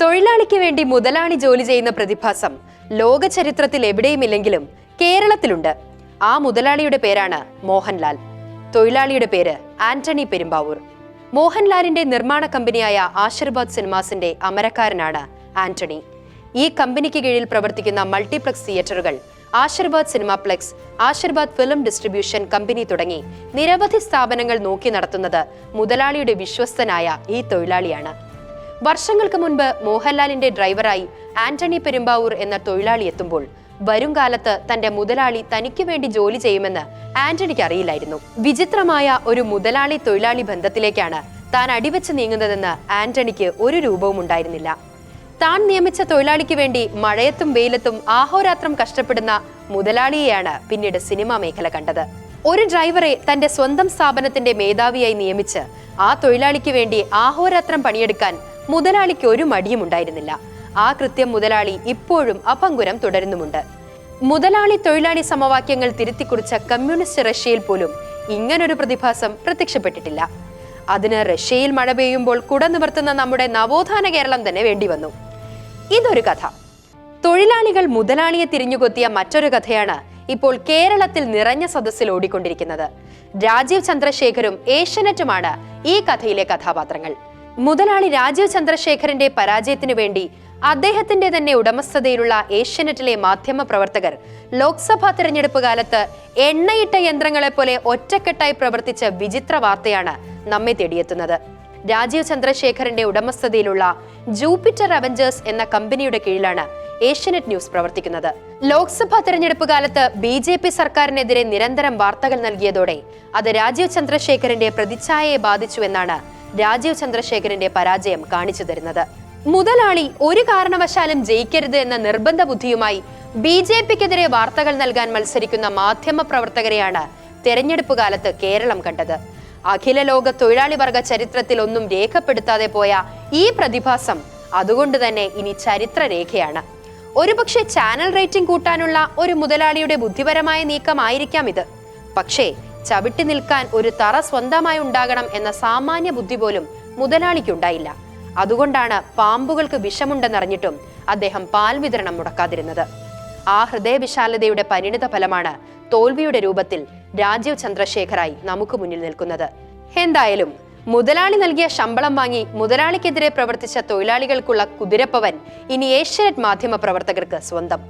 തൊഴിലാളിക്ക് വേണ്ടി മുതലാളി ജോലി ചെയ്യുന്ന പ്രതിഭാസം ലോക ചരിത്രത്തിൽ എവിടെയുമില്ലെങ്കിലും കേരളത്തിലുണ്ട്. ആ മുതലാളിയുടെ പേരാണ് മോഹൻലാൽ. തൊഴിലാളിയുടെ പേര് ആന്റണി പെരുമ്പാവൂർ. മോഹൻലാലിന്റെ നിർമ്മാണ കമ്പനിയായ ആശീർവാദ് സിനിമാസിന്റെ അമരക്കാരനാണ് ആന്റണി. ഈ കമ്പനിക്ക് കീഴിൽ പ്രവർത്തിക്കുന്ന മൾട്ടിപ്ലക്സ് തിയേറ്ററുകൾ Aashirvad cinemaplex Aashirvad film distribution company തുടങ്ങി നിരവധി സ്ഥാപനങ്ങൾ നോക്കി നടത്തുന്നത് മുതലാളിയുടെ വിശ്വസ്തനായ ഈ തൊഴിലാളിയാണ്. വർഷങ്ങൾക്ക് മുൻപ് മോഹൻലാലിന്റെ ഡ്രൈവറായി ആന്റണി പെരുമ്പാവൂർ എന്ന തൊഴിലാളി എത്തുമ്പോൾ വരും കാലത്ത് തന്റെ മുതലാളി തനിക്ക് വേണ്ടി ജോലി ചെയ്യുമെന്ന് ആന്റണിക്ക് അറിയില്ലായിരുന്നു. വിചിത്രമായ ഒരു മുതലാളി തൊഴിലാളി ബന്ധത്തിലേക്കാണ് താൻ അടിവെച്ച് നീങ്ങുന്നതെന്ന് ആന്റണിക്ക് ഒരു രൂപവും ഉണ്ടായിരുന്നില്ല. താൻ നിയമിച്ച തൊഴിലാളിക്ക് വേണ്ടി മഴയത്തും വെയിലത്തും ആഹോരാത്രം കഷ്ടപ്പെടുന്ന മുതലാളിയെയാണ് പിന്നീട് സിനിമാ മേഖല കണ്ടത്. ഒരു ഡ്രൈവറെ തന്റെ സ്വന്തം സ്ഥാപനത്തിന്റെ മേധാവിയായി നിയമിച്ച് ആ തൊഴിലാളിക്ക് വേണ്ടി ആഹോരാത്രം പണിയെടുക്കാൻ മുതലാളിക്ക് ഒരു മടിയും ഉണ്ടായിരുന്നില്ല. ആ കൃത്യം മുതലാളി ഇപ്പോഴും അപങ്കുരം തുടരുന്നുമുണ്ട്. മുതലാളി തൊഴിലാളി സമവാക്യങ്ങൾ തിരുത്തിക്കുറിച്ച കമ്മ്യൂണിസ്റ്റ് റഷ്യയിൽ പോലും ഇങ്ങനൊരു പ്രതിഭാസം പ്രത്യക്ഷപ്പെട്ടിട്ടില്ല. അതിന് റഷ്യയിൽ മഴ പെയ്യുമ്പോൾ കുട നിവർത്തുന്ന നമ്മുടെ നവോത്ഥാന കേരളം തന്നെ വേണ്ടി വന്നു ഇതൊരു കഥ. തൊഴിലാളികൾ മുതലാളിയെ തിരിഞ്ഞുകൊത്തിയ മറ്റൊരു കഥയാണ് ഇപ്പോൾ കേരളത്തിൽ നിറഞ്ഞ സദസ്സിൽ ഓടിക്കൊണ്ടിരിക്കുന്നത്. രാജീവ് ചന്ദ്രശേഖരും ഏഷ്യനെറ്റുമാണ് ഈ കഥയിലെ കഥാപാത്രങ്ങൾ. മുതലാളി രാജീവ് ചന്ദ്രശേഖരന്റെ പരാജയത്തിനു വേണ്ടി അദ്ദേഹത്തിന്റെ തന്നെ ഉടമസ്ഥതയിലുള്ള ഏഷ്യനെറ്റിലെ മാധ്യമ പ്രവർത്തകർ ലോക്സഭാ തെരഞ്ഞെടുപ്പ് കാലത്ത് എണ്ണയിട്ട യന്ത്രങ്ങളെ പോലെ ഒറ്റക്കെട്ടായി പ്രവർത്തിച്ച വിചിത്ര വാർത്തയാണ് നമ്മെ തേടിയെത്തുന്നത്. രാജീവ് ചന്ദ്രശേഖരന്റെ ഉടമസ്ഥതയിലുള്ള ജൂപ്പിറ്റർ അവഞ്ചേഴ്സ് എന്ന കമ്പനിയുടെ കീഴിലാണ് ഏഷ്യനെറ്റ് ന്യൂസ് പ്രവർത്തിക്കുന്നത്. ലോക്സഭാ തെരഞ്ഞെടുപ്പ് കാലത്ത് ബി ജെ പി സർക്കാരിനെതിരെ നിരന്തരം വാർത്തകൾ നൽകിയതോടെ അത് രാജീവ് ചന്ദ്രശേഖരന്റെ പ്രതിച്ഛായയെ ബാധിച്ചുവെന്നാണ് രാജീവ് ചന്ദ്രശേഖരന്റെ പരാജയം കാണിച്ചു തരുന്നത്. മുതലാളി ഒരു കാരണവശാലും ജയിക്കരുത് എന്ന നിർബന്ധ ബുദ്ധിയുമായി ബി ജെ പിക്കെതിരെ വാർത്തകൾ നൽകാൻ മത്സരിക്കുന്ന മാധ്യമ പ്രവർത്തകരെയാണ് തെരഞ്ഞെടുപ്പ് കാലത്ത് കേരളം കണ്ടത്. അഖില ലോക തൊഴിലാളി വർഗ ചരിത്രത്തിൽ ഒന്നും രേഖപ്പെടുത്താതെ പോയ ഈ പ്രതിഭാസം അതുകൊണ്ട് തന്നെ ഇനി ചരിത്ര രേഖയാണ് ഒരുപക്ഷെ ചാനൽ റേറ്റിംഗ് കൂട്ടാനുള്ള ഒരു മുതലാളിയുടെ ബുദ്ധിപരമായ നീക്കമായിരിക്കാം ഇത്. പക്ഷേ ചവിട്ടി നിൽക്കാൻ ഒരു തറ സ്വന്തമായി ഉണ്ടാകണം എന്ന സാമാന്യ ബുദ്ധി പോലും മുതലാളിക്കുണ്ടായില്ല. അതുകൊണ്ടാണ് പാമ്പുകൾക്ക് വിഷമുണ്ടെന്നറിഞ്ഞിട്ടും അദ്ദേഹം പാൽ വിതരണം മുടക്കാതിരുന്നത്. ആ ഹൃദയവിശാലതയുടെ പരിണിത ഫലമാണ് തോൽവിയുടെ രൂപത്തിൽ രാജീവ് ചന്ദ്രശേഖറായി നമുക്ക് മുന്നിൽ നിൽക്കുന്നത്. എന്തായാലും മുതലാളി നൽകിയ ശമ്പളം വാങ്ങി മുതലാളിക്കെതിരെ പ്രവർത്തിച്ച തൊഴിലാളികൾക്കുള്ള കുതിരപ്പവൻ ഇനി ഏഷ്യനെറ്റ് മാധ്യമ പ്രവർത്തകർക്ക് സ്വന്തം.